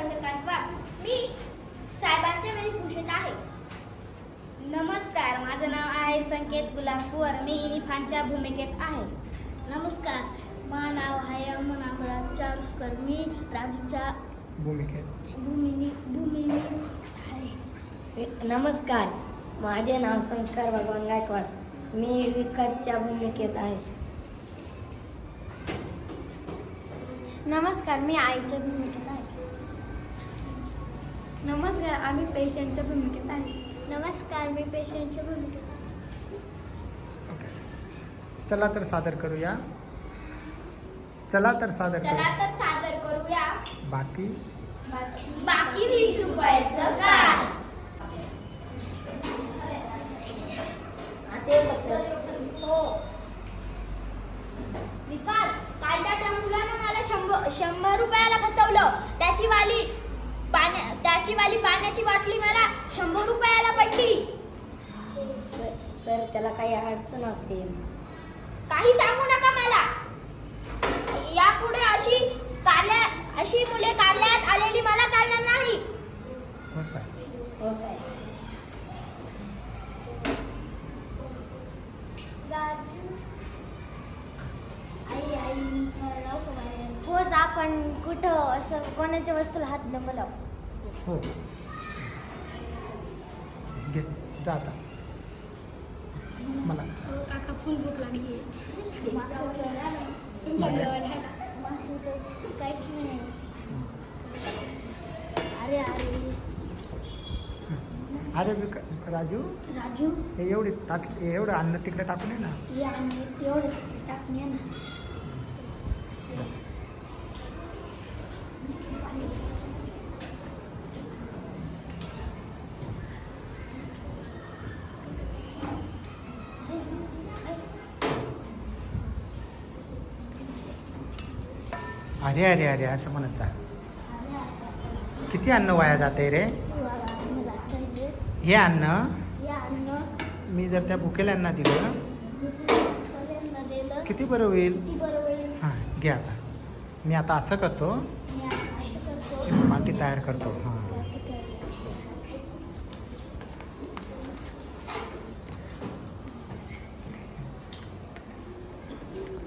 चंद्रकांत वाघ मी साहेबांच्या वेशभूषेत आहे. नमस्कार माझं नाव आहे संकेत गुलाबवर मी इनिफानच्या भूमिकेत आहे. नमस्कार माझं नाव आहे अमन चारुस्कर. मी राजूच्या भूमिकेत. भूमिनी भूमिनी आहे. नमस्कार माझे नाव संस्कार भगवान गायकवाड. मी विकतच्या भूमिकेत आहे. नमस्कार मी आईच्या भूमिकेत नमस्कार आम्ही पेशंटच्या भूमिकेत आहे. नमस्कार मी पेशंटच्या भूमिकेत चला तर सादर करूया. चला तर सादर चला करूया. तर सादर करूया. बाकी? बाकी वीस रुपयाचं काय? हो. विकास कालच्या त्या मुलानं मला शंभर शंभर रुपयाला फसवलं. त्याची वाली त्याची वाली पाण्याची बाटली मला शंभर रुपयाला पडली. सर सर त्याला काही अडचण असेल. काही सांगू नका मला. यापुढे अशी कारल्या अशी मुले कारल्यात आलेली मला चालणार नाही. हो साहेब. हो साहेब. आई आई हो जा पण कुठं? असं कोणाच्या वस्तूला हात नको लावू. हो. घे जा आता. मला. काका फुल भूक लागली काहीच नाही अरे अरे. अरे राजू? राजू? हे एवढी ताट हे एवढं अन्न तिकडे टाकून ये ना. या एवढं टाकणे ना. अरे अरे अरे असं म्हणत जा. किती अन्न वाया जाते रे? हे अन्न मी जर त्या भुकेल्यांना दिलं किती बरं होईल? हां घे आता. मी आता असं करतो पाठी तयार करतो.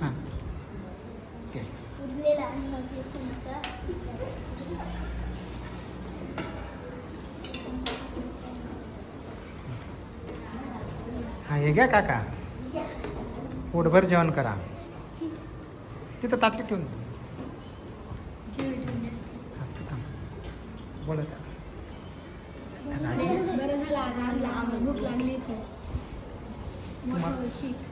हां घे उरलेलं अन्न घेऊन का हां घ्या काका. पोटभर जेवण करा. तिथं ताटली ठेवून. बोलत बरं झालं आज आणला आम्हाला भूक लागली होती. मोठं शीत.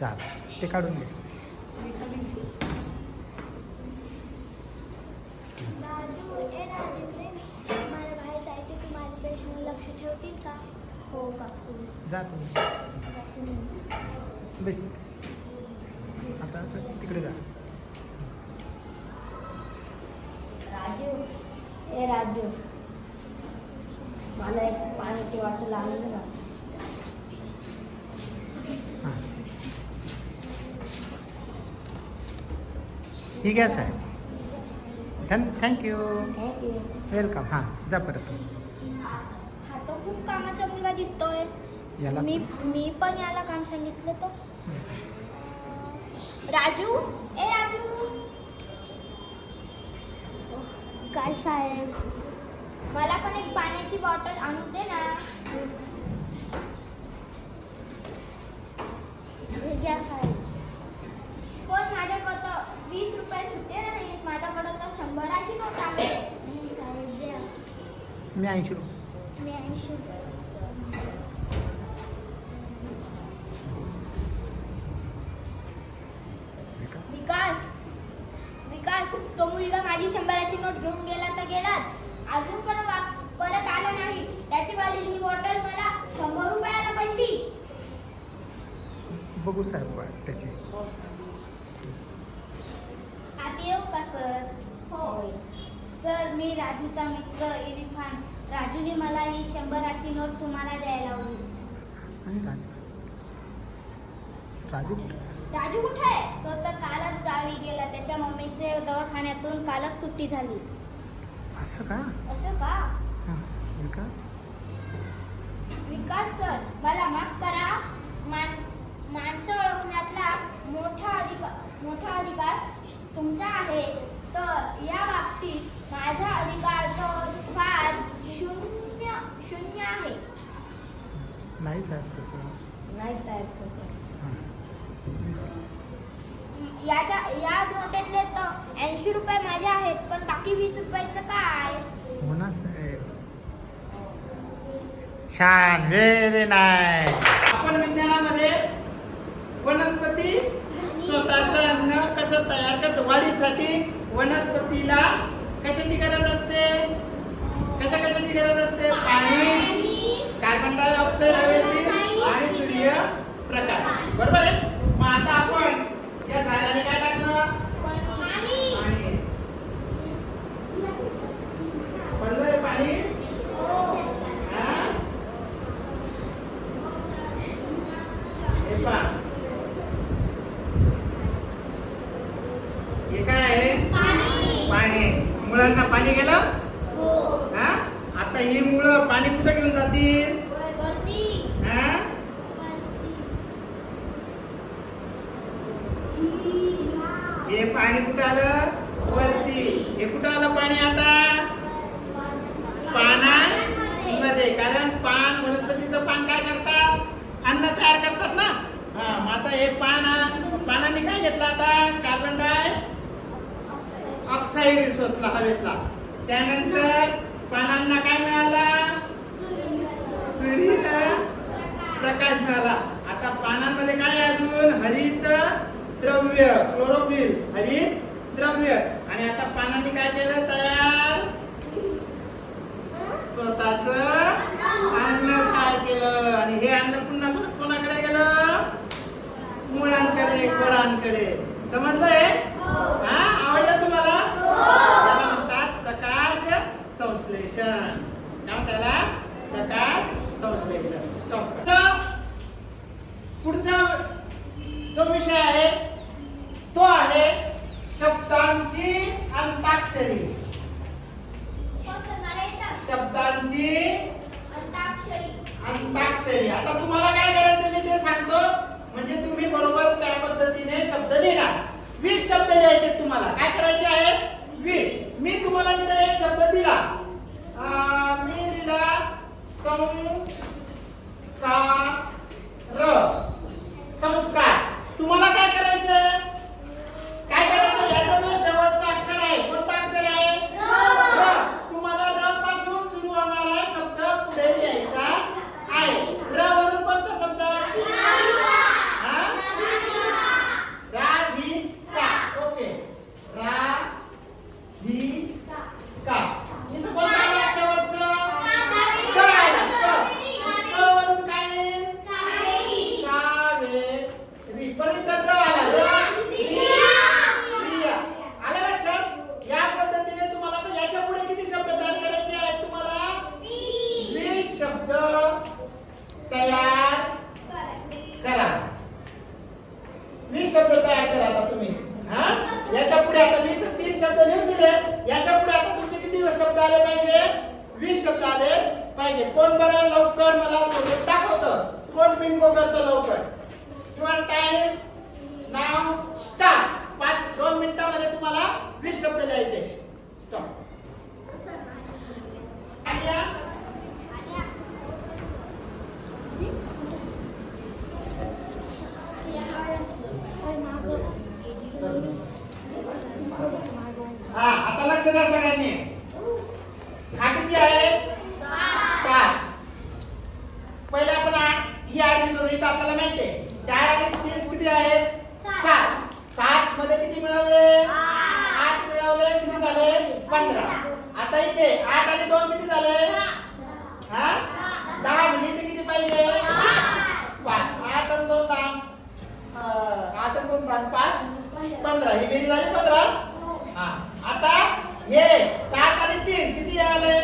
जा ते काढून घे राजू ए राजू रे मला बाहेर जायचं तू माझ्या पेशंट लक्ष ठेवतील का हो काकू. जा तुम्ही. बेस. आता असं तिकडे जा. राजू. ए राजू. मला एक पाण्याची वाटल आणलं ना हां. ठीक आहे साहेब. Thank thank you welcome. हां जा परत. हा तो खूप कामाचा दिसतोय. याला? मी मी पण याला काम सांगितलं तो राजू? ए राजू! काय साहेब? मला पण एक पाण्याची बॉटल आणून दे ना. घ्या साहेब. पण माझ्याकडं वीस रुपये सुट्टे नाही माझ्याकडं तर शंभराची नोट आहे. साहेब द्या मी ऐंशी रुपये. मी ऐंशी रुपये विकास विकास तो मुलगा माझी शंभराची नोट घेऊन गेला तर गेलाच अजून पण वा- परत आला नाही त्याची वाली ही बॉटल मला शंभर रुपयाला पडली बघू साहेब त्याची. आत येऊ का सर? हो सर मी राजूचा मित्र इरिफान. राजूने मला ही शंभराची नोट तुम्हाला द्यायला हवी राजू? राजू कुठे? आहे तो तर कालच गावी गेला. त्याच्या मम्मीचे दवाखान्यातून कालच सुट्टी झाली. असं का? असं का? विकास? विकास सर मला माफ करा. मान माणसं ओळखण्यातला मोठा अधिकार मोठा अधिकार तुमचा आहे. तर या बाबतीत माझा अधिकार तर फार शून्य शून्य आहे. नाही साहेब तसं नाही. साहेब तसं याच्या या नोटेतले तर ऐंशी रुपये माझे आहेत पण बाकी वीस रुपयाचं काय? हो ना साहेब. छान. व्हेरी नाईस आपण विज्ञानामध्ये वनस्पती स्वतःचं अन्न कसं तयार करतो? वाढीसाठी वनस्पतीला कशाची गरज असते? कशा कशाची गरज असते? पाणी कार्बन डायऑक्साईड हवेतील आणि सूर्य प्रकाश बरोबर आहे? मग आता आपण या झाडाने काय टाकलं पाणी पाणी पडलंय पाणी हा? हे पहा. हे काय आहे पाणी पाणी मुळांना पाणी गेलं हो हा आता ही मुळं पाणी कुठे घेऊन जातील वरती हा हे पाणी कुठं आलं वरती हे कुठं आलं पाणी आता पानांमध्ये कारण पान वनस्पतीचं पान काय करतात अन्न तयार करतात ना हे पान पानांनी काय घेतलं आता? कार्बन डाय ऑक्साईड शोषला हवेतला. त्यानंतर पानांना काय मिळाला? सूर्य. प्रकाश मिळाला. आता पानांमध्ये काय अजून? हरित द्रव्य क्लोरोफिल हरित द्रव्य. आणि आता पानांनी काय केलं तयार स्वतःच अन्न तयार केलं आणि हे अन्न पुन्हा परत कोणाकडे गेलं मुळांकडे फळांकडे समजलंय हा आवडलं तुम्हाला त्याला म्हणतात प्रकाश संश्लेषण काय म्हणतात त्याला प्रकाश संश्लेषण Stop करा. पुढचा जो विषय आहे तो आहे शब्दांची अंताक्षरी शब्दांची अंताक्षरी. आता तुम्हाला काय करायचं मी ते सांगतो. म्हणजे तुम्ही बरोबर त्या पद्धतीने शब्द लिहिणार. वीस शब्द लिहायचे तुम्हाला. काय करायचे आहेत? वीस. मी तुम्हाला इथे एक शब्द दिला. मी लिहिला संस्कार. संस्कार. तुम्हाला काय pedra! हा आता लक्ष द्या सगळ्यांनी. हा किती आहे? सात. पहिले आपण ही आठ करू इथं आपल्याला माहिती आहे. चार आणि तीन किती आहेत? सात. सात मध्ये किती मिळवले आठ मिळवले किती झाले? पंधरा. आता इथे आठ आणि दोन किती झाले? हा? दहा म्हणजे इथे किती पाहिजे? पाच. आठ आणि दोन दहा आठ आणि दोन दहा पाच. पंधरा. ही बेरी झाली पंधरा? हा. आता हे सात आणि तीन किती आले?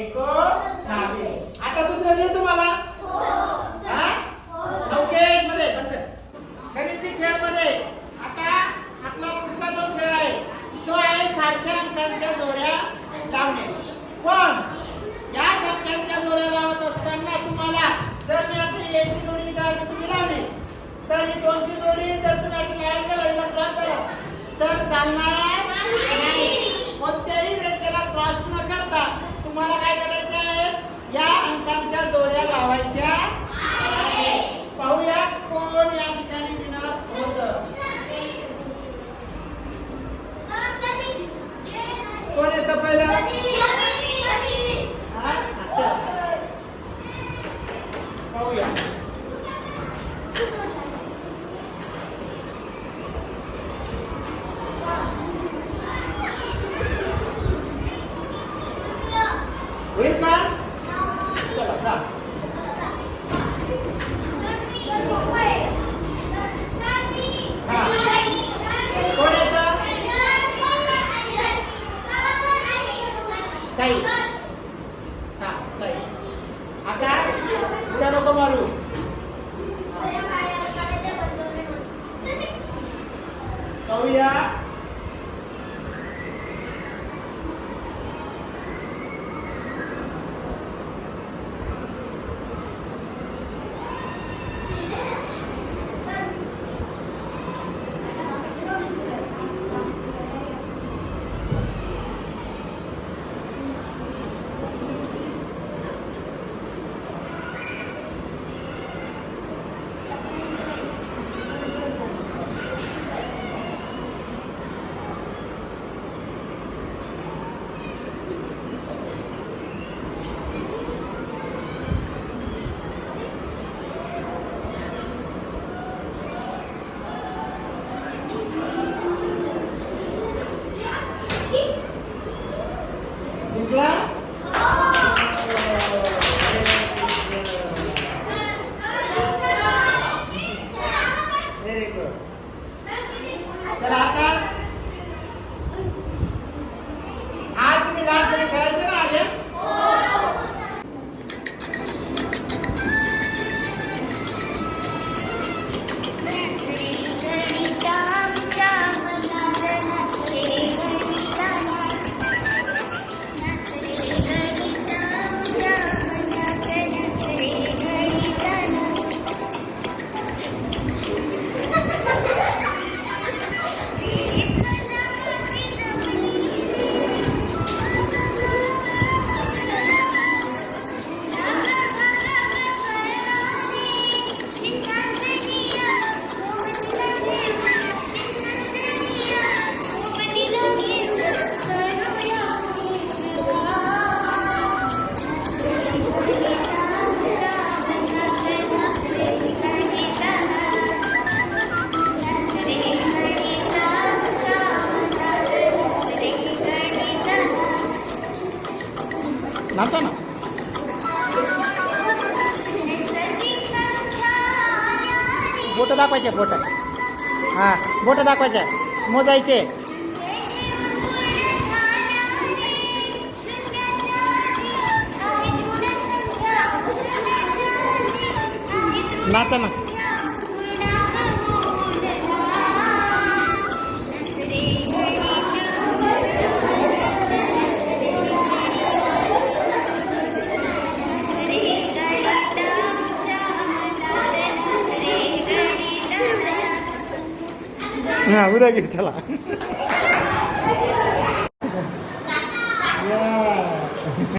आता दुसरं देऊ तुम्हाला? हो. ओके मध्ये गणिती खेळमध्ये. आता आपला पुढचा जो खेळ आहे तो आहे सारख्या अंकांच्या जोड्या लावणे. पण या संख्यांच्या जोड्या लावत असताना तुम्हाला जर मी जोडी दहा तुम्ही लावली तर ही दोनची जोडी जर तुम्ही अशी लावायला गेला क्रॉस झाला तर चालणार कोणत्याही रेष इकडं तर आता दाखवायचे बोटं हां बोटं दाखवायचे. मोजायचे. नाता ना. না উড়ে গিয়ে